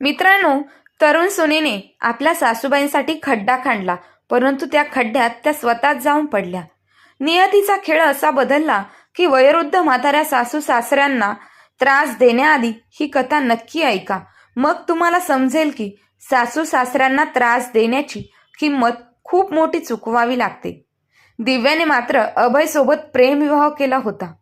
मित्रांनो तरुण सुनेने आपल्या सासूबाईंसाठी खड्डा खांडला परंतु त्या खड्ड्यात त्या स्वतःच जाऊन पडल्या. नियतीचा खेळ असा बदलला की वयोवृद्ध म्हाताऱ्या सासू सासऱ्यांना त्रास देण्याआधी ही कथा नक्की ऐका. मग तुम्हाला समजेल की सासू सासऱ्यांना त्रास देण्याची किंमत खूप मोठी चुकवावी लागते. दिव्याने मात्र अभयसोबत प्रेमविवाह केला होता.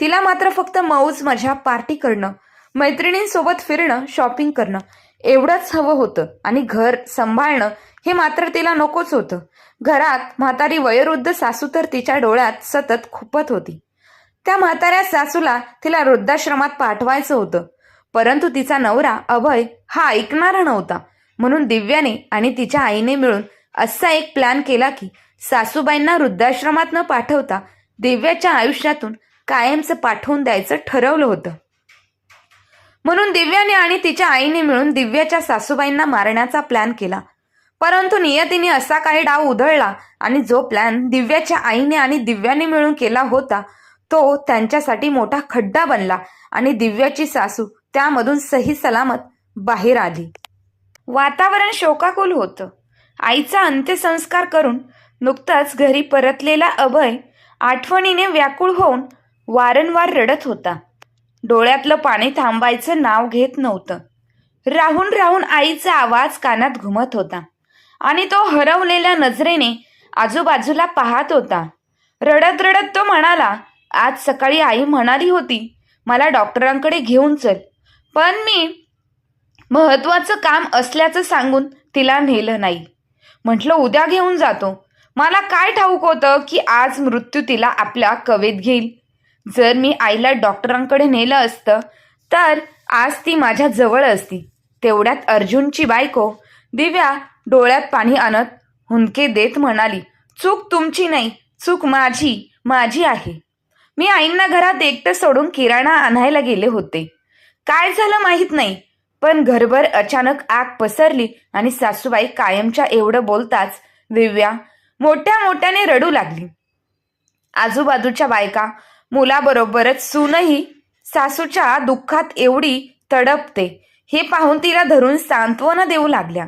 तिला मात्र फक्त मौज मजा पार्टी करणं मैत्रिणींसोबत फिरणं शॉपिंग करणं एवढंच हवं होतं. आणि घर सांभाळणं हे मात्र तिला नकोच होतं. घरात म्हातारी वयोवृद्ध सासू तर तिच्या डोळ्यात सतत खुपत होती. त्या म्हाताऱ्या सासूला तिला वृद्धाश्रमात पाठवायचं होतं. परंतु तिचा नवरा अभय हा ऐकणारा नव्हता. म्हणून दिव्याने आणि तिच्या आईने मिळून असा एक प्लॅन केला की सासूबाईंना वृद्धाश्रमात न पाठवता दिव्याच्या आयुष्यातून कायमचं पाठवून द्यायचं ठरवलं होतं. म्हणून दिव्याने आणि तिच्या आईने मिळून दिव्याच्या सासूबाईंना मारण्याचा प्लॅन केला. परंतु नियतीने असा काही डाव उधळला आणि जो प्लॅन दिव्याच्या आईने आणि दिव्याने मिळून केला होता तो त्यांच्यासाठी मोठा खड्डा बनला आणि दिव्याची सासू त्यामधून सही सलामत बाहेर आली. वातावरण शोकाकुल होतं. आईचा अंत्यसंस्कार करून नुकताच घरी परतलेला अभय आठवणीने व्याकुळ होऊन वारंवार रडत होता. डोळ्यातलं पाणी थांबायचं नाव घेत नव्हतं. राहून राहून आईचा आवाज कानात घुमत होता. आणि तो हरवलेल्या नजरेने आजूबाजूला पाहत होता. रडत रडत तो म्हणाला आज सकाळी आई म्हणाली होती मला डॉक्टरांकडे घेऊन चल. पण मी महत्वाचं काम असल्याचं सांगून तिला नेलं नाही. म्हटलं उद्या घेऊन जातो. मला काय ठाऊक होतं की आज मृत्यू तिला आपल्या कवेत घेईल? जर मी आईला डॉक्टरांकडे नेलं असतं तर आज ती माझ्या जवळ असती. तेवढ्यात अर्जुनची बायको दिव्या डोळ्यात पाणी आणत हुंदके देत म्हणाली चूक तुमची नाही चूक माझी माझी आहे. मी आईंना घरात एकटं सोडून किराणा आणायला गेले होते. काय झालं माहीत नाही पण घरभर अचानक आग पसरली आणि सासूबाई कायमच्या एवढं बोलताच दिव्या मोठ्या मोठ्याने रडू लागली. आजूबाजूच्या बायका मुलाबरोबरच सूनही सासूच्या दुःखात एवढी तडपते. हे पाहून तिला धरून सांत्वना देऊ लागल्या.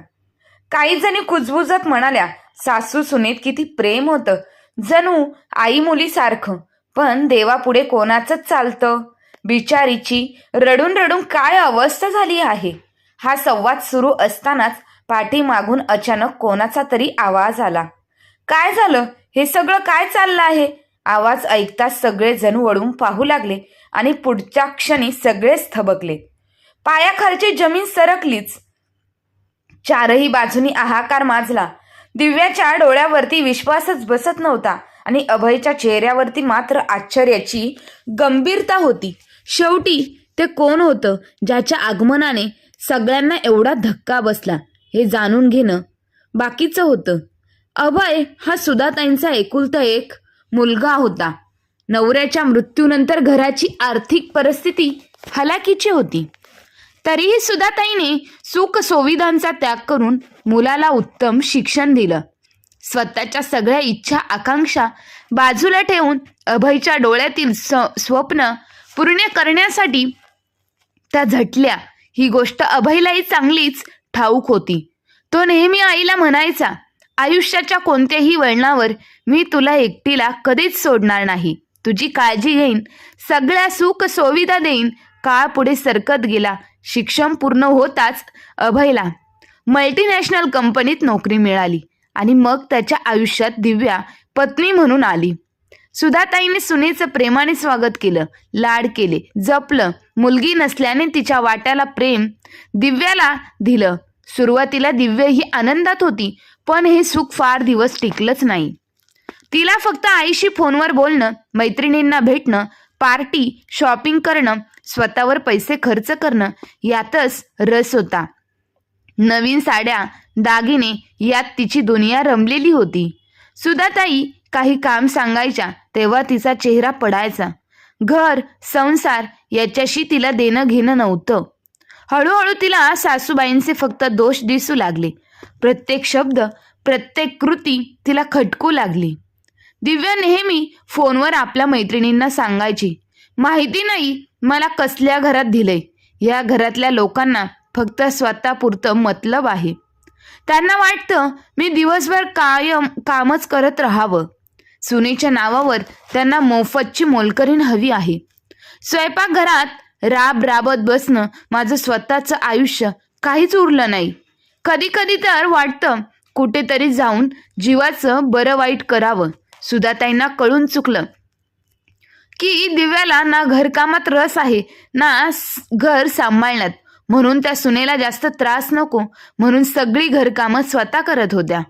काही जणी कुजबुजत म्हणाल्या सासू सुनेत किती प्रेम होतं. जणू आई मुलीसारखं. पण देवापुढे कोणाचंच चालतं? बिचारीची रडून रडून काय अवस्था झाली आहे? हा संवाद सुरू असतानाच पाठीमागून अचानक कोणाचा तरी आवाज आला. काय झालं? हे सगळं काय चाललं आहे? आवाज ऐकताच सगळेजण वळून पाहू लागले आणि पुढच्या क्षणी सगळेच थबकले. पायाखालची जमीन सरकलीच. चारही बाजूनी हाहाकार माजला. दिव्याच्या डोळ्यावरती विश्वासच बसत नव्हता आणि अभयच्या चेहऱ्यावरती मात्र आश्चर्याची गंभीरता होती. शेवटी ते कोण होतं ज्याच्या आगमनाने सगळ्यांना एवढा धक्का बसला हे जाणून घेणं बाकीचं होतं. अभय हा सुधाताईंचा एकुलता एक मुलगा होता. नवऱ्याच्या मृत्यूनंतर घराची आर्थिक परिस्थिती हलाखीची होती. तरीही सुधाताईने सुख सुविधांचा त्याग करून मुलाला उत्तम शिक्षण दिलं. स्वतःच्या सगळ्या इच्छा आकांक्षा बाजूला ठेवून अभयच्या डोळ्यातील स स्वप्न पूर्ण करण्यासाठी त्या झटल्या. ही गोष्ट अभयलाही चांगलीच ठाऊक होती. तो नेहमी आईला म्हणायचा आयुष्याच्या कोणत्याही वळणावर मी तुला एकटीला कधीच सोडणार नाही. तुझी काळजी घेईन. सगळ्या सुख सुविधा देईन. काळ पुढे सरकत गेला. शिक्षण पूर्ण होताच अभयला मल्टीनॅशनल कंपनीत नोकरी मिळाली आणि मग त्याच्या आयुष्यात दिव्या पत्नी म्हणून आली. सुधाताईने सुनेचं प्रेमाने स्वागत केलं लाड केले जपलं. मुलगी नसल्याने तिच्या वाट्याला प्रेम दिव्याला दिलं. सुरुवातीला दिव्य ही आनंदात होती पण हे सुख फार दिवस टिकलंच नाही. तिला फक्त आईशी फोनवर बोलणं मैत्रिणींना भेटणं पार्टी शॉपिंग करणं स्वतःवर पैसे खर्च करणं यातच रस होता. नवीन साड्या दागिने यात तिची दुनिया रमलेली होती. सुधाताई काही काम सांगायच्या तेव्हा तिचा चेहरा पडायचा. घर संसार याच्याशी तिला देणं घेणं नव्हतं. हळूहळू तिला सासूबाईंचे फक्त दोष दिसू लागले. प्रत्येक शब्द प्रत्येक कृती तिला खटकू लागली. दिव्या नेहमी फोनवर आपल्या मैत्रिणींना सांगायची माहिती नाही मला कसल्या घरात दिलंय. या घरातल्या लोकांना फक्त स्वतःपुरतं मतलब आहे. त्यांना वाटतं मी दिवसभर कायम कामच करत राहावं. सुनेच्या नावावर त्यांना मोफतची मोलकरीण हवी आहे. स्वयंपाकघरात राब राबत बसणं माझं स्वतःचं आयुष्य काहीच उरलं नाही. कधी कधी तर वाटतं कुठेतरी जाऊन जीवाचं बरं वाईट करावं. सुधाताईंना कळून चुकलं. की दिव्याला ना घरकामात रस आहे ना घर सांभाळण्यात. म्हणून त्या सुनेला जास्त त्रास नको म्हणून सगळी घरकामं स्वतः करत होत्या.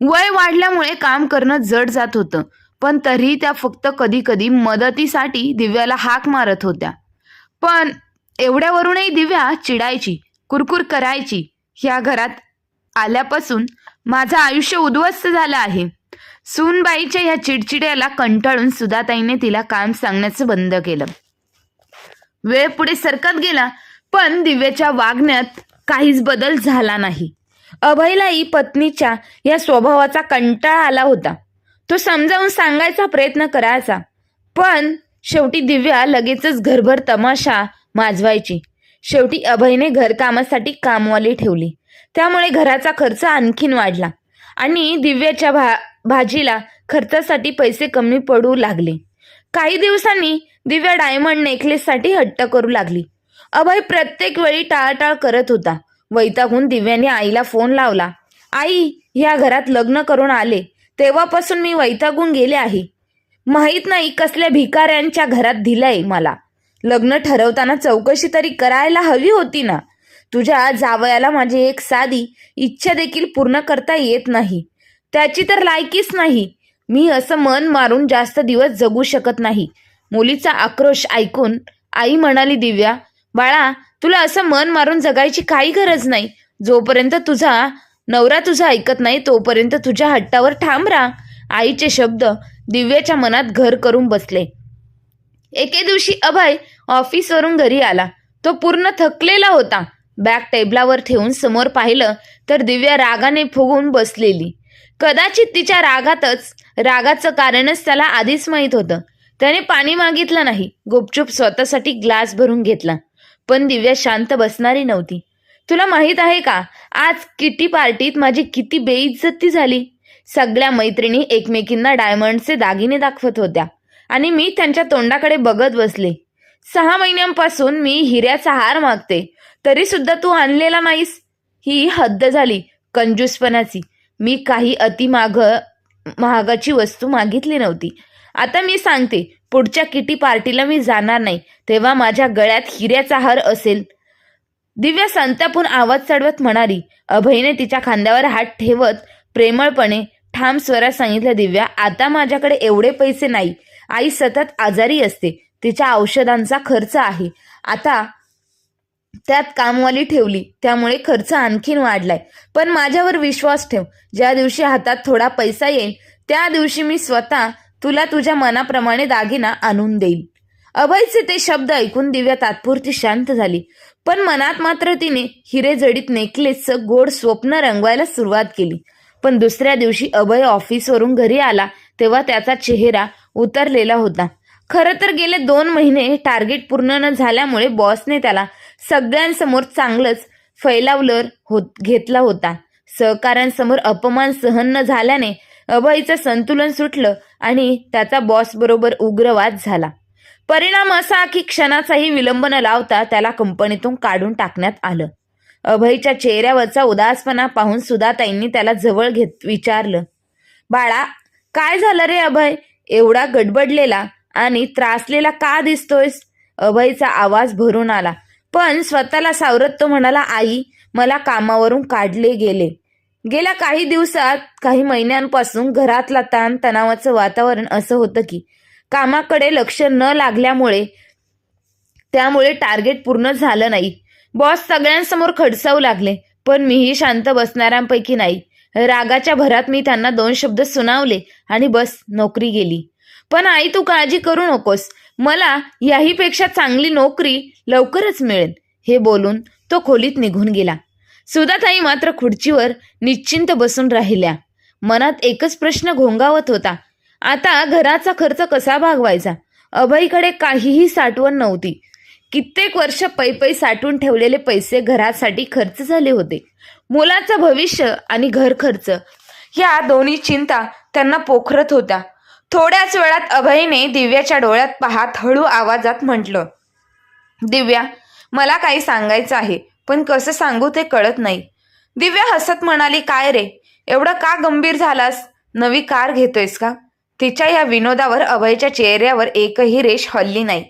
वय वाढल्यामुळे काम करणं जड जात होतं पण तरीही त्या फक्त कधी कधी मदतीसाठी दिव्याला हाक मारत होत्या. पण एवढ्यावरूनही दिव्या चिडायची कुरकुर करायची ह्या घरात आल्यापासून माझं आयुष्य उद्ध्वस्त झालं आहे. सूनबाईच्या ह्या चिडचिड्याला कंटाळून सुधाताईने तिला काम सांगण्याचं बंद केलं. वेळ पुढे सरकत गेला पण दिव्याच्या वागण्यात काहीच बदल झाला नाही. अभयलाही पत्नीच्या या स्वभावाचा कंटाळा आला होता. तो समजावून सांगायचा प्रयत्न करायचा पण शेवटी दिव्या लगेचच घरभर तमाशा माजवायची. शेवटी अभयने घरकामासाठी कामवाली ठेवली. त्यामुळे घराचा खर्च आणखीन वाढला आणि दिव्याच्या भा भाजीला खर्चासाठी पैसे कमी पडू लागले. काही दिवसांनी दिव्या डायमंड नेकलेससाठी हट्ट करू लागली. अभय प्रत्येक वेळी टाळाटाळ करत होता. वैतागून दिव्याने आईला फोन लावला. आई ह्या घरात लग्न करून आले. तेव्हापासून मी वैतागून गेले आहे. माहीत नाही कसल्या भिकाऱ्यांच्या घरात दिलंय मला. लग्न ठरवताना चौकशी तरी करायला हवी होती ना? तुझ्या जावयाला माझी एक साधी इच्छा देखील पूर्ण करता येत नाही. त्याची तर लायकीच नाही. मी असं मन मारून जास्त दिवस जगू शकत नाही. मुलीचा आक्रोश ऐकून आई म्हणाली दिव्या बाळा तुला असं मन मारून जगायची काही गरज नाही. जोपर्यंत तुझा नवरा तुझा ऐकत नाही तोपर्यंत तुझ्या हट्टावर ठाम राहा. आईचे शब्द दिव्याच्या मनात घर करून बसले. एके दिवशी अभय ऑफिसवरून घरी आला. तो पूर्ण थकलेला होता. बॅग टेबलावर ठेवून समोर पाहिलं तर दिव्या रागाने फुगून बसलेली. कदाचित तिच्या रागातच रागाचं कारणच त्याला आधीच माहीत होतं. त्याने पाणी मागितलं नाही. गुपचूप स्वतःसाठी ग्लास भरून घेतला. पण दिव्या शांत बसणारी नव्हती. तुला माहीत आहे का? आज किटी पार्टीत माझी किती बेइज्जती झाली. सगळ्या मैत्रिणी एकमेकींना डायमंडचे दागिने दाखवत होत्या. आणि मी त्यांच्या तोंडाकडे बघत बसले. सहा महिन्यांपासून मी हिऱ्याचा हार मागते. तरी सुद्धा तू आणलेला नाहीस. ही हद्द झाली कंजूसपणाची. मी काही अति माग महागाची वस्तू मागितली नव्हती. आता मी सांगते पुढच्या किटी पार्टीला मी जाणार नाही. तेव्हा माझ्या गळ्यात हिऱ्याचा हार असेल. दिव्या संतापून आवाज चढवत म्हणाली अभयने तिच्या खांद्यावर हात ठेवत प्रेमळपणे ठाम स्वरात सांगितलं दिव्या आता माझ्याकडे एवढे पैसे नाही. आई सतत आजारी असते. तिच्या औषधांचा खर्च आहे. आता त्यात कामवाली ठेवली. त्यामुळे खर्च आणखीन वाढलाय. पण माझ्यावर विश्वास ठेव. ज्या दिवशी हातात थोडा पैसा येईल त्या दिवशी मी स्वतः तुला तुझ्या मनाप्रमाणे दागिना आणून देईल अभयचे ते शब्द ऐकून दिव्या तात्पुरती शांत झाली. पण मनात मात्र तिने हिरे जडीत नेकलेसचं गोड स्वप्न रंगवायला सुरुवात केली. पण दुसऱ्या दिवशी अभय ऑफिसवरून घरी आला. तेव्हा त्याचा चेहरा उतरलेला होता. खरं तर गेले दोन महिने टार्गेट पूर्ण न झाल्यामुळे बॉसने त्याला सगळ्यांसमोर चांगलंच फैलावलर होत घेतला होता. सहकाऱ्यांसमोर अपमान सहन न झाल्याने अभयचं संतुलन सुटलं आणि त्याचा बॉस बरोबर झाला. परिणाम असा की क्षणाचाही विलंब न लावता त्याला कंपनीतून काढून टाकण्यात आलं. अभयच्या चेहऱ्यावरचा उदासपणा पाहून सुधाताईंनी त्याला जवळ घेत विचारलं बाळा काय झालं रे अभय? एवढा गडबडलेला आणि त्रासलेला का दिसतोयस? अभयचा आवाज भरून आला. पण स्वतःला सावरत तो म्हणाला आई मला कामावरून काढले गेले. गेल्या काही दिवसात काही महिन्यांपासून घरातला ताण तणावाचं वातावरण असं होतं की कामाकडे लक्ष न लागल्यामुळे त्यामुळे टार्गेट पूर्ण झालं नाही. बॉस सगळ्यांसमोर खडसावू लागले पण मीही शांत बसणाऱ्यांपैकी नाही. रागाच्या भरात मी त्यांना दोन शब्द सुनावले आणि बस नोकरी गेली. पण आई तू काळजी करू नकोस. मला याहीपेक्षा चांगली नोकरी लवकरच मिळेल हे बोलून तो खोलीत निघून गेला. सुधाताई मात्र खुर्चीवर निश्चिंत बसून राहिल्या. मनात एकच प्रश्न घोंगावत होता. आता घराचा खर्च कसा भागवायचा? अभयकडे काहीही साठवण नव्हती. कित्येक वर्ष पै पै साठवून ठेवलेले पैसे घरासाठी खर्च झाले होते. मुलाचं भविष्य आणि घर खर्च या दोन्ही चिंता त्यांना पोखरत होत्या. थोड्याच वेळात अभयने दिव्याच्या डोळ्यात पाहत हळू आवाजात म्हटलं दिव्या मला काही सांगायचं आहे पण कसं सांगू ते कळत नाही. दिव्या हसत म्हणाली काय रे एवढं का गंभीर झालास? नवी कार घेतोयस का? तिच्या या विनोदावर अभयच्या चेहऱ्यावर एकही रेष हल्ली नाही.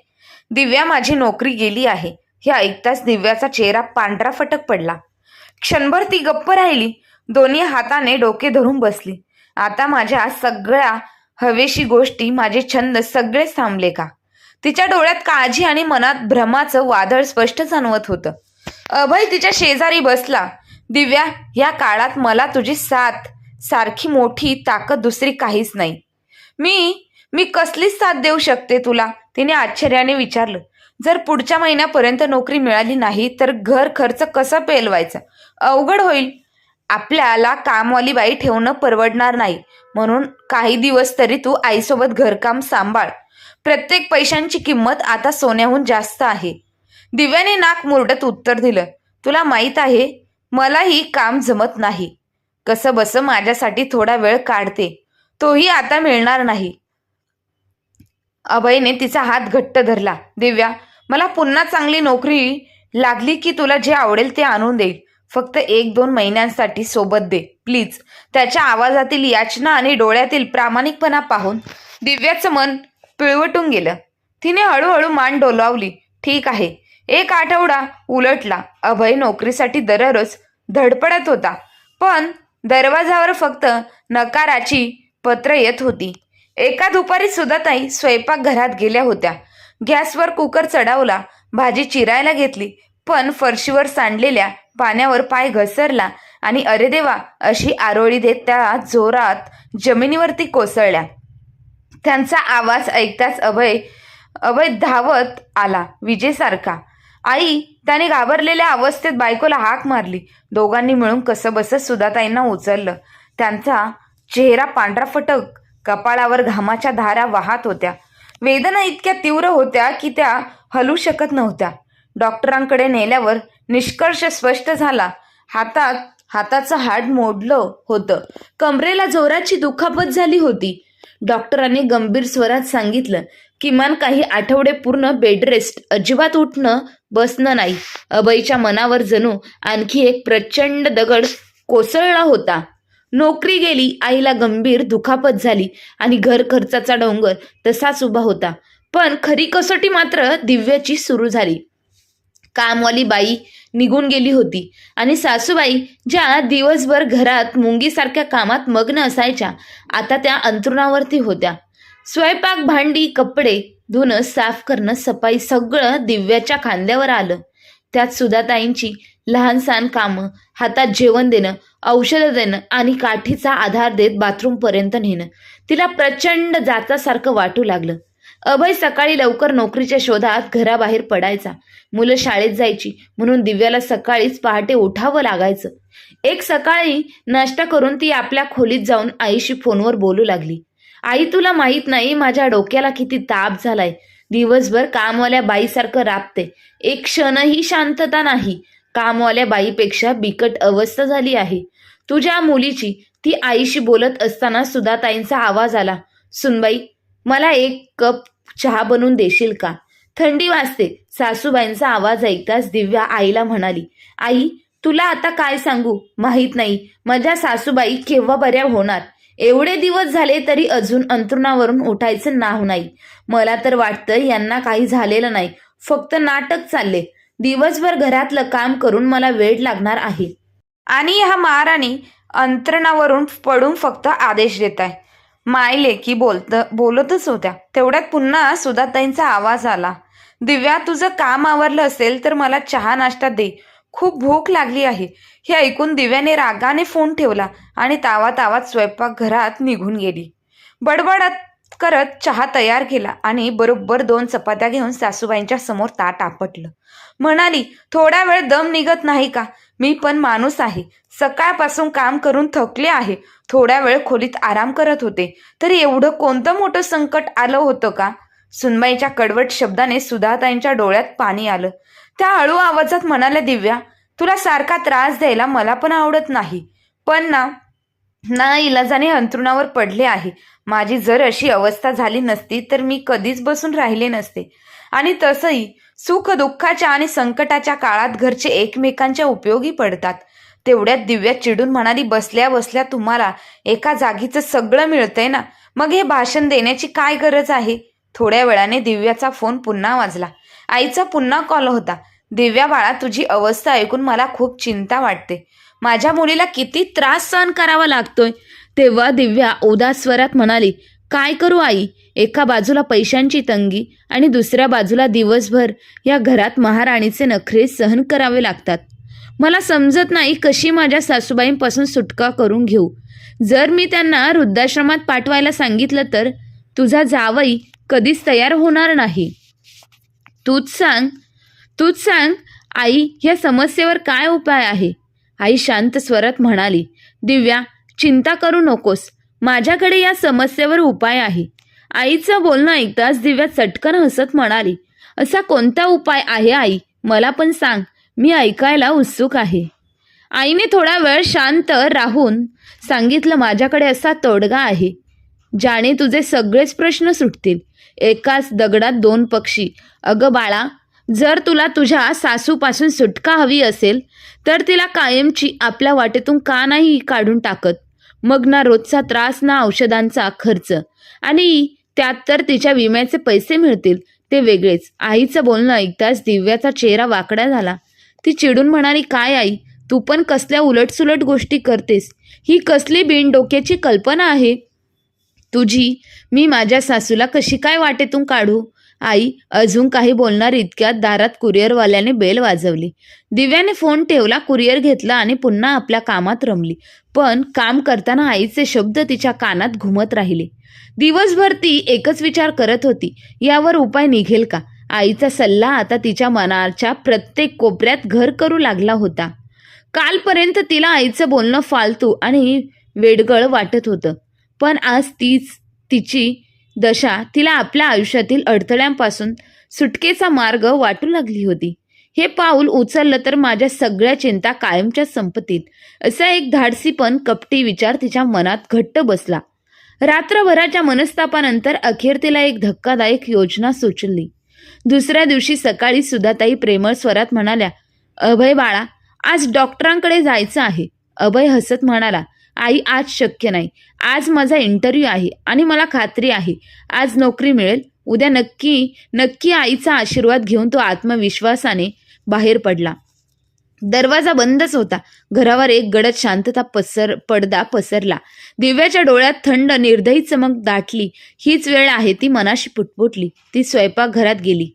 दिव्या माझी नोकरी गेली आहे. हे ऐकताच दिव्याचा चेहरा पांढरा फटक पडला. क्षणभर ती गप्प राहिली. दोन्ही हाताने डोके धरून बसली. आता माझ्या सगळ्या हवेशी गोष्टी माझे छंद सगळेच थांबले का? तिच्या डोळ्यात काळजी आणि मनात भ्रमाचं वादळ स्पष्ट जाणवत होतं. अभय तिच्या शेजारी बसला. दिव्या या काळात मला तुझी साथ सारखी मोठी ताकद दुसरी काहीच नाही. मी मी कसलीच साथ देऊ शकते तुला? तिने आश्चर्याने विचारलं जर पुढच्या महिन्यापर्यंत नोकरी मिळाली नाही तर घर खर्च कसं पेलवायचा? अवघड होईल. आपल्याला कामवाली बाई ठेवणं परवडणार नाही. म्हणून काही दिवस तरी तू आईसोबत घरकाम सांभाळ. प्रत्येक पैशांची किंमत आता सोन्याहून जास्त आहे. दिव्याने नाक मुरडत उत्तर दिलं तुला माहीत आहे मलाही काम जमत नाही. कसं बसं माझ्यासाठी थोडा वेळ काढते. तोही आता मिळणार नाही. अभयने तिचा हात घट्ट धरला. दिव्या मला पुन्हा चांगली नोकरी लागली की तुला जे आवडेल ते आणून देईल फक्त एक दोन महिन्यांसाठी सोबत दे. प्लीज. त्याच्या आवाजातील याचना आणि डोळ्यातील प्रामाणिकपणा पाहून दिव्याचं मन पिळवटून गेलं. तिने हळूहळू मान डोलावली. ठीक आहे. एक आठवडा उलटला. अभय नोकरीसाठी दररोज धडपडत होता. पण दरवाजावर फक्त नकाराची पत्र येत होती. एका दुपारी सुधाताई स्वयंपाकघरात गेल्या होत्या. गॅसवर कुकर चढावला भाजी चिरायला घेतली पण फरशीवर सांडलेल्या पाण्यावर पाय घसरला आणि अरे देवा अशी आरोळी देत त्या जोरात जमिनीवरती कोसळल्या. त्यांचा आवाज ऐकताच अभय अभय धावत आला विजेसारखा. आई त्याने घाबरलेल्या अवस्थेत बायकोला हाक मारली. दोघांनी मिळून कसं बसत सुधाताईंना उचललं. त्यांचा चेहरा पांढरा फटक कपाळावर घामाच्या धारा वाहत होत्या. वेदना इतक्या तीव्र होत्या की त्या हलू शकत नव्हत्या. डॉक्टरांकडे नेल्यावर निष्कर्ष स्पष्ट झाला. हातात हाताचं हाड मोडलं होतं. कमरेला जोराची दुखापत झाली होती. डॉक्टरांनी गंभीर स्वरात सांगितलं किमान काही आठवडे पूर्ण बेडरेस्ट अजिबात उठणं बसणं नाही. अभयच्या मनावर जणू आणखी एक प्रचंड दगड कोसळला होता. नोकरी गेली आईला गंभीर दुखापत झाली आणि घर खर्चाचा डोंगर तसाच उभा होता. पण खरी कसोटी मात्र दिव्याची सुरू झाली. कामवाली बाई निघून गेली होती आणि सासूबाई ज्या दिवसभर घरात मुंगीसारख्या कामात मग्न असायच्या आता त्या अंतरुणावरती होत्या. स्वयंपाक भांडी कपडे धुणं साफ करणं सफाई सगळं दिव्याच्या खांद्यावर आलं. त्यात सुधाताईंची लहानसहान कामं हातात जेवण देणं औषधं देणं आणि काठीचा आधार देत बाथरूमपर्यंत नेणं. तिला प्रचंड जाचासारखं वाटू लागलं. अभय सकाळी लवकर नोकरीच्या शोधात घराबाहेर पडायचा. मुलं शाळेत जायची म्हणून दिव्याला सकाळीच पहाटे उठावं लागायचं. एक सकाळी नाश्ता करून ती आपल्या खोलीत जाऊन आईशी फोनवर बोलू लागली. आई तुला माहीत नाही माझ्या डोक्याला किती ताप झालाय. दिवसभर कामवाल्या बाईसारखं राबते. एक क्षणही शांतता नाही. कामवाल्या बाईपेक्षा बिकट अवस्था झाली आहे. तुझ्या मुलीची ती आईशी बोलत असताना सुधाताईंचा आवाज आला. सुनबाई मला एक कप चहा बनवून देशील का? थंडी वाजते. सासूबाईंचा आवाज ऐकताच दिव्या आईला म्हणाली आई तुला आता काय सांगू? माहीत नाही. माझ्या सासूबाई केव्हा बऱ्या होणार? एवढे दिवस झाले तरी अजून अंतरुणावरून उठायचं नाव नाही. मला तर वाटतं यांना काही झालेलं नाही. फक्त नाटक चालले. दिवसभर घरातलं काम करून मला वेळ लागणार आहे. आणि ह्या महाराणी अंतरणावरून पडून फक्त आदेश देत आहे. मायले की बोलत बोलतच होत्या. तेवढ्यात पुन्हा सुधाताईंचा आवाज आला. दिव्या तुझं काम आवरलं असेल तर मला चहा नाश्ता दे. खूप भूक लागली आहे. हे ऐकून दिव्याने रागाने फोन ठेवला आणि तावा तावात स्वयंपाकघरात निघून गेली. बडबडत करत चहा तयार केला आणि बरोबर दोन चपात्या घेऊन सासूबाईंच्या समोर ताट आपटलं. म्हणाली थोडा वेळ दम निघत नाही का? मी पण माणूस आहे. सकाळपासून काम करून थकले आहे. थोड्या वेळ खोलीत आराम करत होते. तरी एवढं कोणतं मोठं संकट आलं होतं का? सुनबाईच्या कडवट शब्दाने सुधाताईंच्या डोळ्यात पाणी आलं. त्या हळू आवाजात म्हणाल्या दिव्या तुला सारखा त्रास द्यायला मला पण आवडत नाही. पण ना ना इलाजाने अंथरुणावर पडले आहे. माझी जर अशी अवस्था झाली नसती तर मी कधीच बसून राहिले नसते. आणि तसंही सुख दुःखाच्या आणि संकटाच्या काळात घरचे एकमेकांच्या उपयोगी पडतात. तेवढ्यात दिव्या चिडून म्हणाली बसल्या बसल्या तुम्हाला एका जागीचं सगळं मिळतंय ना? मग हे भाषण देण्याची काय गरज आहे? थोड्या वेळाने दिव्याचा फोन पुन्हा वाजला. आईचा पुन्हा कॉल होता. दिव्या बाळा तुझी अवस्था ऐकून मला खूप चिंता वाटते. माझ्या मुलीला किती त्रास सहन करावा लागतोय. तेव्हा दिव्या उदास स्वरात म्हणाली काय करू आई? एका बाजूला पैशांची तंगी आणि दुसऱ्या बाजूला दिवसभर या घरात महाराणीचे नखरे सहन करावे लागतात. मला समजत नाही कशी माझ्या सासूबाईंपासून सुटका करून घेऊ. जर मी त्यांना वृद्धाश्रमात पाठवायला सांगितलं तर तुझा जावई कधीच तयार होणार नाही. तूच सांग तूच सांग आई या समस्येवर काय उपाय आहे? आई शांत स्वरात म्हणाली दिव्या चिंता करू नकोस. माझ्याकडे या समस्येवर उपाय आहे. आईचं बोलणं ऐकताच दिव्या चटकन हसत म्हणाली असा कोणता उपाय आहे आई? मला पण सांग मी ऐकायला उत्सुक आहे. आईने थोडा वेळ शांत राहून सांगितलं माझ्याकडे असा तोडगा आहे. ज्याने तुझे सगळेच प्रश्न सुटतील. एकाच दगडात दोन पक्षी. अगं बाळा जर तुला तुझ्या सासूपासून सुटका हवी असेल तर तिला कायमची आपल्या वाटेतून का नाही काढून टाकत? मग ना रोजचा त्रास ना औषधांचा खर्च. आणि त्यात तर तिच्या विम्याचे पैसे मिळतील ते वेगळेच. आईचं बोलणं ऐकताच दिव्याचा चेहरा वाकडा झाला. ती चिडून म्हणाली काय आई तू पण कसल्या उलटसुलट गोष्टी करतेस? ही कसली बिन डोक्याची कल्पना आहे? तुझी मी माझ्या सासूला कशी काय वाटेतून काढू? आई अजून काही बोलणार इतक्यात दारात कुरिअरवाल्याने बेल वाजवली. दिव्याने फोन ठेवला कुरिअर घेतला आणि पुन्हा आपल्या कामात रमली. पण काम करताना आईचे शब्द तिच्या कानात घुमत राहिले. दिवसभर ती एकच विचार करत होती यावर उपाय निघेल का? आईचा सल्ला आता तिच्या मनाच्या प्रत्येक कोपऱ्यात घर करू लागला होता. कालपर्यंत तिला आईचं बोलणं फालतू आणि वेडगळ वाटत होतं. पण आज तीच तिची दशा तिला आपल्या आयुष्यातील अडथळ्यांपासून सुटकेचा मार्ग वाटू लागली होती. हे पाऊल उचललं तर माझ्या सगळ्या चिंता कायमच्या संपत्तीत असा एक धाडसी पण कपटी विचार तिच्या मनात घट्ट बसला. रात्रभराच्या मनस्तापानंतर अखेर तिला एक धक्कादायक योजना सुचली. दुसऱ्या दिवशी सकाळी सुधाताई प्रेमळ स्वरात म्हणाल्या अभय बाळा आज डॉक्टरांकडे जायचं आहे. अभय हसत म्हणाला आई आज शक्य नाही. आज माझा इंटरव्ह्यू आहे आणि मला खात्री आहे. आज नोकरी मिळेल. उद्या नक्की नक्की आईचा आशीर्वाद घेऊन तो आत्मविश्वासाने बाहेर पडला. दरवाजा बंदच होता. घरावर एक गडद शांतता पसर पडदा पसरला. दिव्याच्या डोळ्यात थंड निर्दयी चमक दाटली. हीच वेळ आहे ती मनाशी पुटपुटली. ती स्वयंपाकघरात गेली.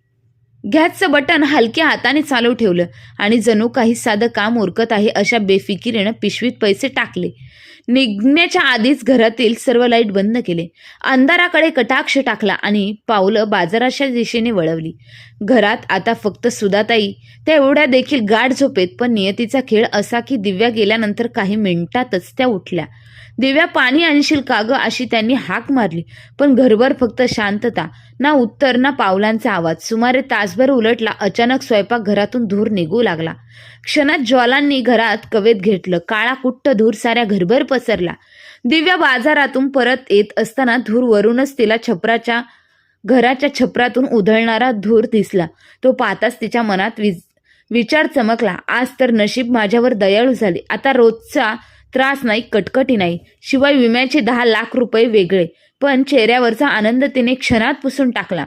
गॅसचं बटन हलक्या हाताने चालू ठेवलं आणि जणू काही साधं काम उरकत आहे अशा बेफिकिरीनं पिशवीत पैसे टाकले. निघण्याच्या आधीच घरातील सर्व लाइट बंद केले. अंधाराकडे कटाक्ष टाकला आणि पावलं बाजाराच्या दिशेने वळवली. घरात आता फक्त सुधाताई त्या एवढ्या देखील गाढ झोपेत पण नियतीचा खेळ असा की दिव्या गेल्यानंतर काही मिनिटातच त्या उठल्या. दिव्या पाणी आणशील का ग? अशी त्यांनी हाक मारली. पण घरभर फक्त शांतता ना उत्तर ना पावलांचा आवाज. सुमारे तासभर उलटला अचानक स्वयंपाक घरातून धूर निघू लागला. क्षणात ज्वालांनी घरात कवेत घेतलं. काळा कुट्ट धूर साऱ्या घरभर पसरला. दिव्या बाजारातून परत येत असताना धूर वरूनच तिला छपराच्या घराच्या छपरातून उधळणारा धूर दिसला. तो पाहताच तिच्या मनात विज विचार चमकला. आज तर नशीब माझ्यावर दयाळू झाले. आता रोजचा त्रास नाही कटकटी नाही. शिवाय विम्याचे दहा लाख रुपये वेगळे. पण चेहऱ्यावरचा आनंद तिने क्षणात पुसून टाकला.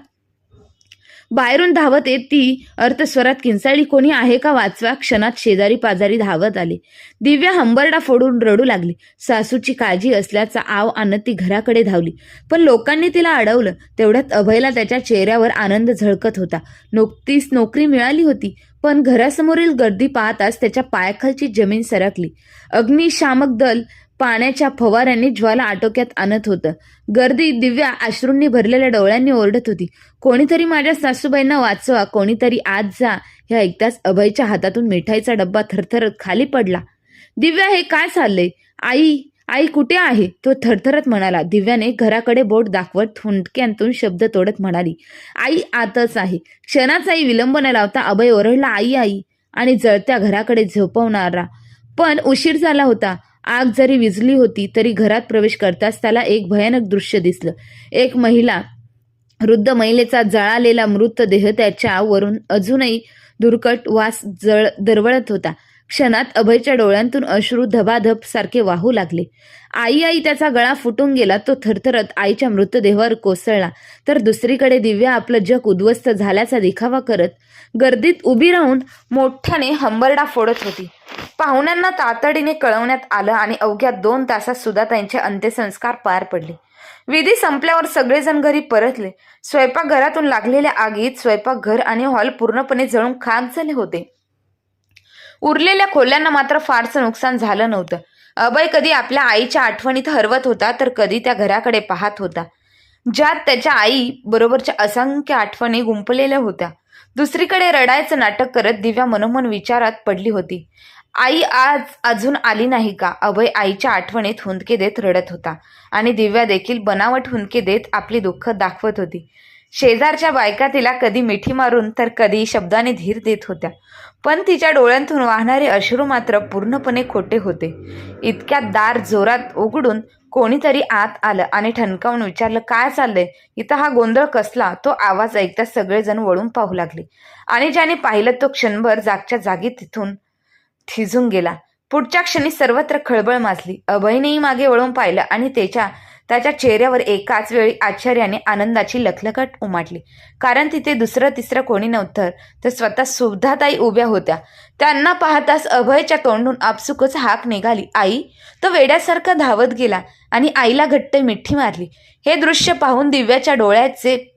बाहेरून धावत येत ती अर्थस्वरात किंचाळी कोणी आहे का वाचवा? क्षणात शेजारी पाजारी धावत आले. दिव्या हंबरडा फोडून रडू लागली. सासूची काळजी असल्याचा आव आणत ती घराकडे धावली. पण लोकांनी तिला अडवलं. तेवढ्यात अभयला त्याच्या चेहऱ्यावर आनंद झळकत होता. नुकतीच नोकरी मिळाली होती पण घरासमोरील गर्दी पाहताच त्याच्या पायाखालची जमीन सरकली. अग्निशामक दल पाण्याच्या फवाऱ्यांनी ज्वाला आटोक्यात आणत होतं. गर्दी दिव्या अश्रूंनी भरलेल्या डोळ्यांनी ओरडत होती. कोणीतरी माझ्या सासूबाईंना वाचवा कोणीतरी आज जा. हे ऐकताच अभयच्या हातातून मिठाईचा डब्बा थरथरत खाली पडला. दिव्या हे काय चाललंय? आई आई कुठे आहे? तो थरथरत म्हणाला. दिव्याने घराकडे बोट दाखवत हुंडक्यांतून शब्द तोडत म्हणाली. आई आतच आहे. क्षणाचा आई विलंब न लावता अभय ओरडला आई आई. आणि जळत्या घराकडे झोपवणारा. पण उशीर झाला होता. आग जरी विजली होती तरी घरात प्रवेश करताच त्याला एक भयानक दृश्य दिसलं. एक महिला वृद्ध महिलेचा जळालेला मृतदेह त्याच्या वरून अजूनही दुर्कट वास जळ दरवळत होता. क्षणात अभयच्या डोळ्यांतून अश्रू धबाधब सारखे वाहू लागले. आई आई त्याचा गळा फुटून गेला. तो थरथरत आईच्या मृतदेहावर कोसळला. तर दुसरीकडे दिव्या आपलं जग उद्ध्वस्त झाल्याचा दिखावा करत गर्दीत उभी राहून मोठ्याने हंबरडा फोडत होती. पाहुण्यांना तातडीने कळवण्यात आलं आणि अवघ्या दोन तासात सुद्धा त्यांचे अंत्यसंस्कार पार पडले. विधी संपल्यावर सगळेजण घरी परतले. स्वयंपाकघरातून लागलेल्या आगीत स्वयंपाकघर आणि हॉल पूर्णपणे जळून खाक झाले होते. उरलेल्या खोल्यांना मात्र फारसं नुकसान झालं नव्हतं. अभय कधी आपल्या आईच्या आठवणीत हरवत होता तर कधी त्या घराकडे पाहत होता. ज्यात त्याच्या आई बरोबरच्या असंख्य आठवणी गुंपलेल्या होत्या. दुसरीकडे रडायचं नाटक करत दिव्या मनोमन विचारात पडली होती. आई आज अजून आली नाही का? अभय आईच्या आठवणीत हुंदके देत रडत होता आणि दिव्या देखील बनावट हुंदके देत आपली दुःख दाखवत होती. शेजारच्या बायका तिला कधी मिठी मारून तर कधी शब्दाने धीर देत होत्या. पण तिच्या डोळ्यांतून वाहणारे अश्रू मात्र पूर्णपणे खोटे होते. इतक्या दार जोरात उघडून कोणीतरी आत आलं आणि ठणकावून विचारलं काय चाललंय? इथं हा गोंधळ कसला? तो आवाज ऐकता सगळेजण वळून पाहू लागले. आणि ज्याने पाहिलं तो क्षणभर जागच्या जागी तिथून थिजून गेला. पुढच्या क्षणी सर्वत्र खळबळ माजली. अभयनेही मागे वळून पाहिलं आणि त्याच्या त्याच्या चेहऱ्यावर एकाच वेळी आश्चर्याने आनंदाची लखलखट उमाटली. कारण तिथे दुसरं तिसरं कोणी नव्हतं तर स्वतः सुद्धाताई उभ्या होत्या. त्यांना पाहताच अभयच्या तोंडून आपसुकच हाक निघाली. आई तो वेड्यासारखा धावत गेला. आणि आईला घट्ट मिठी मारली. हे दृश्य पाहून दिव्याच्या डोळ्याचे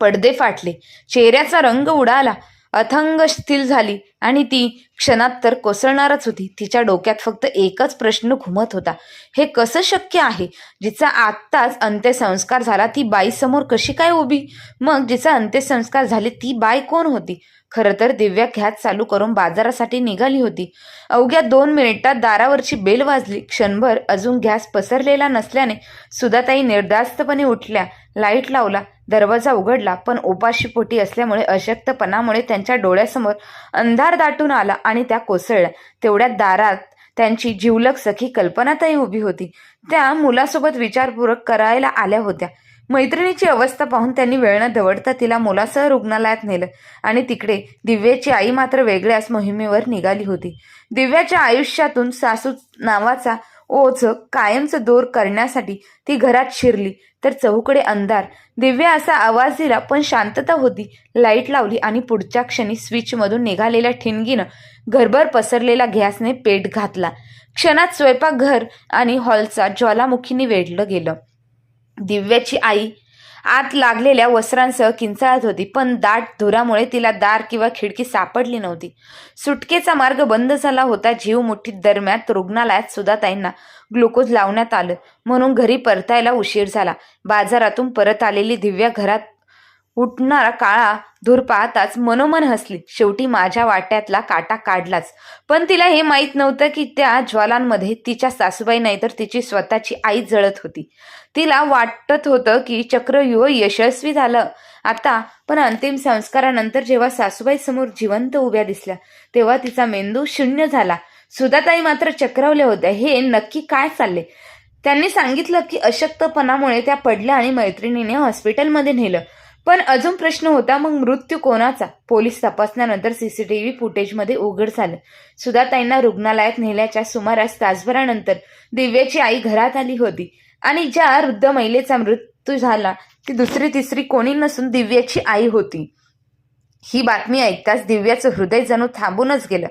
पडदे फाटले. चेहऱ्याचा रंग उडाला. अथंग स्थिल झाली आणि ती क्षणात तर कोसळणारच होती. तिच्या डोक्यात फक्त एकच प्रश्न घुमत होता. हे कसं शक्य आहे? जिचा आत्ताच अंत्यसंस्कार झाला ती बाईसमोर कशी काय उभी? मग जिचा अंत्यसंस्कार झाले ती बाई कोण होती? खरं तर दिव्या गॅस चालू करून बाजारासाठी निघाली होती. अवघ्या दोन मिनिटात दारावरची बेल वाजली. क्षणभर अजून गॅस पसरलेला नसल्याने सुधाताई निर्धास्तपणे उठल्या. लाइट लावला. दरवाजा उघडला. पण उपाशी पोटी असल्यामुळे अशक्तपणामुळे त्यांच्या डोळ्यासमोर अंधार दाटून आला आणि त्या कोसळल्या. तेवढ्या दारात त्यांची जिवलक सखी कल्पनाताई उभी होती. त्या मुलासोबत विचारपूर्वक करायला आल्या होत्या. मैत्रिणीची अवस्था पाहून त्यांनी वेळ न दवडता तिला मुलासह रुग्णालयात नेलं आणि तिकडे दिव्याची आई मात्र वेगळ्याच मोहिमेवर निघाली होती. दिव्याच्या आयुष्यातून सासू नावाचा ओझ कायमचं दूर करण्यासाठी ती घरात शिरली तर चहूकडे अंधार. दिव्या असा आवाज दिला पण शांतता होती. लाइट लावली आणि पुढच्या क्षणी स्विचमधून निघालेल्या ठिणगीनं घरभर पसरलेला गॅसने पेट घातला. क्षणात स्वयंपाकघर आणि हॉलचा ज्वालामुखीने वेढलं गेलं. दिव्याची आई. आत लागलेल्या वस्त्रांसह किंचाळत होती पण दाट धुरामुळे तिला दार किंवा खिडकी सापडली नव्हती. सुटकेचा मार्ग बंद झाला होता जीव मुठीत दरम्यान रुग्णालयात सुद्धा ताईंना ग्लुकोज लावण्यात आलं म्हणून घरी परतायला उशीर झाला. बाजारातून परत आलेली दिव्या घरात उठणारा काळा धूर पाहताच मनोमन हसली. शेवटी माझ्या वाट्यातला काटा काढलाच. पण तिला हे माहीत नव्हतं की त्या ज्वालांमध्ये तिच्या सासूबाई नाही तर तिची स्वतःची आई जळत होती. तिला वाटत होतं की चक्रव्यूह यशस्वी झालं. आता पण अंतिम संस्कारानंतर जेव्हा सासूबाई समोर जिवंत उभ्या दिसल्या तेव्हा तिचा मेंदू शून्य झाला. सुधाताई मात्र चक्रावल्या होत्या हे नक्की काय चालले? त्यांनी सांगितलं की अशक्तपणामुळे त्या पडल्या आणि मैत्रिणीने हॉस्पिटलमध्ये नेलं. पण अजून प्रश्न होता मग मृत्यू कोणाचा? पोलीस तपासण्यानंतर सीसीटीव्ही फुटेजमध्ये उघड झालं. सुधाताईंना रुग्णालयात नेल्याच्या सुमारास तासभरानंतर दिव्याची आई घरात आली होती आणि ज्या वृद्ध महिलेचा मृत्यू झाला ती दुसरी तिसरी कोणी नसून दिव्याची आई होती. ही बातमी ऐकताच दिव्याचं हृदय जणू थांबूनच गेलं.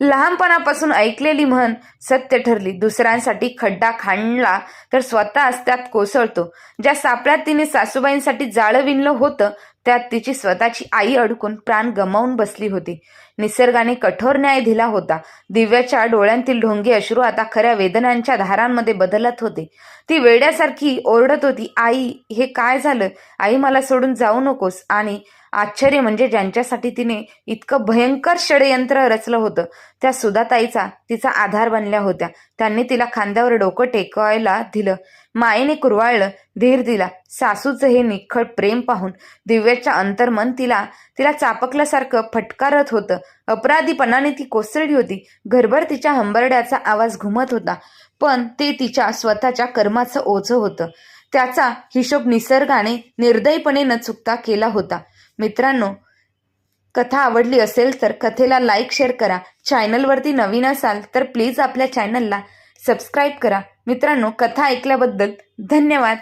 लहानपणापासून ऐकलेली म्हण सत्य ठरली. दुसऱ्यांसाठी खड्डा खाणला तर स्वतःच त्यात कोसळतो. ज्या सापळ्यात तिने सासूबाईंसाठी जाळं विणलं होतं त्यात तिची स्वतःची आई अडकून प्राण गमावून बसली होती. निसर्गाने कठोर न्याय दिला होता. दिव्याच्या डोळ्यांतील ढोंगे अश्रू आता खऱ्या वेदनांच्या धारांमध्ये बदलत होते. ती वेड्यासारखी ओरडत होती आई हे काय झालं? आई मला सोडून जाऊ नकोस. आणि आश्चर्य म्हणजे ज्यांच्यासाठी तिने इतकं भयंकर षडयंत्र रचलं होतं त्या सुधाताईचा तिचा आधार बनल्या होत्या. त्यांनी तिला खांद्यावर डोकं टेकवायला दिलं. मायेने कुरवाळलं धीर दिला. सासूचं हे निखळ प्रेम पाहून दिव्याच्या अंतर्मन तिला तिला चापकल्यासारखं फटकारत होतं. अपराधीपणाने ती कोसळली होती. घरभर तिच्या हंबरड्याचा आवाज घुमत होता. पण ते तिच्या स्वतःच्या कर्माचं ओझं होतं. त्याचा हिशोब निसर्गाने निर्दयीपणे न चुकता केला होता. मित्रांनो कथा आवडली असेल तर कथेला लाईक शेअर करा. चॅनलवरती नवीन असाल तर प्लीज आपल्या चॅनलला सबस्क्राईब करा. मित्रांनो कथा ऐकल्याबद्दल धन्यवाद.